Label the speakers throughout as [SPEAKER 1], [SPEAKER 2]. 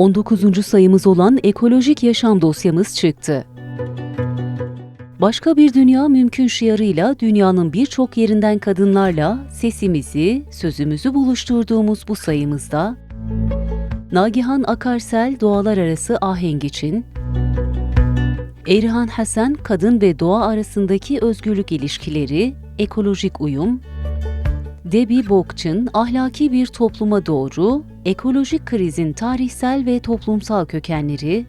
[SPEAKER 1] 19. sayımız olan ekolojik yaşam dosyamız çıktı. Başka bir dünya mümkün şiarıyla dünyanın birçok yerinden kadınlarla sesimizi, sözümüzü buluşturduğumuz bu sayımızda Nagihan Akarsel Doğalar Arası Ahenk için, Erihan Hasan kadın ve doğa arasındaki özgürlük ilişkileri, ekolojik uyum, Debbie Bokçın ahlaki bir topluma doğru, ekolojik krizin tarihsel ve toplumsal kökenleri,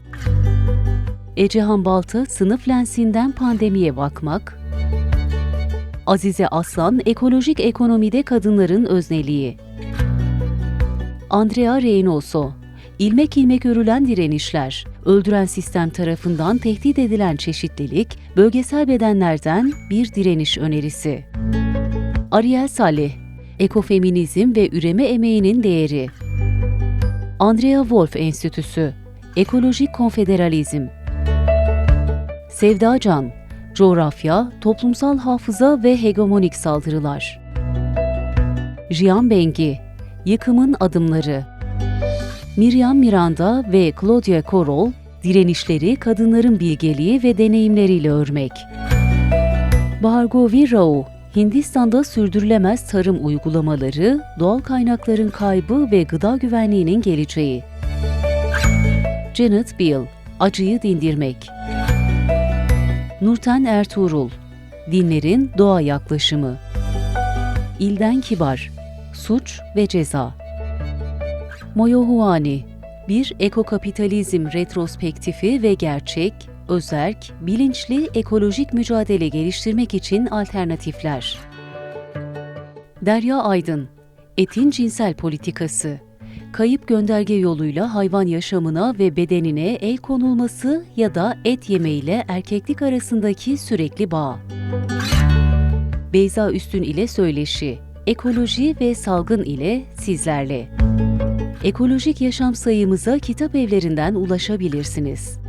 [SPEAKER 1] Ecehan Balta sınıf lensinden pandemiye bakmak, Azize Aslan ekolojik ekonomide kadınların özneliği, Andrea Reynoso, ilmek ilmek örülen direnişler, öldüren sistem tarafından tehdit edilen çeşitlilik, bölgesel bedenlerden bir direniş önerisi. Ariel Salih, ekofeminizm ve üreme emeğinin değeri. Andrea Wolf Enstitüsü, ekolojik konfederalizm. Sevda Can, coğrafya, toplumsal hafıza ve hegemonik saldırılar. Jian Bengi, yıkımın adımları. Miriam Miranda ve Claudia Korol, direnişleri kadınların bilgeliği ve deneyimleriyle örmek. Bhargavi Rao, Hindistan'da sürdürülemez tarım uygulamaları, doğal kaynakların kaybı ve gıda güvenliğinin geleceği. Janet Bill, acıyı dindirmek. Nurten Ertuğrul, dinlerin doğa yaklaşımı. İlden Kibar, suç ve ceza. Moyo Huani, bir ekokapitalizm retrospektifi ve gerçek, özerk, bilinçli ekolojik mücadele geliştirmek için alternatifler. Derya Aydın, etin cinsel politikası, kayıp gönderge yoluyla hayvan yaşamına ve bedenine el konulması ya da et yemeğiyle erkeklik arasındaki sürekli bağ. Beyza Üstün ile söyleşi, ekoloji ve salgın ile sizlerle. Ekolojik yaşam sayımıza kitap evlerinden ulaşabilirsiniz.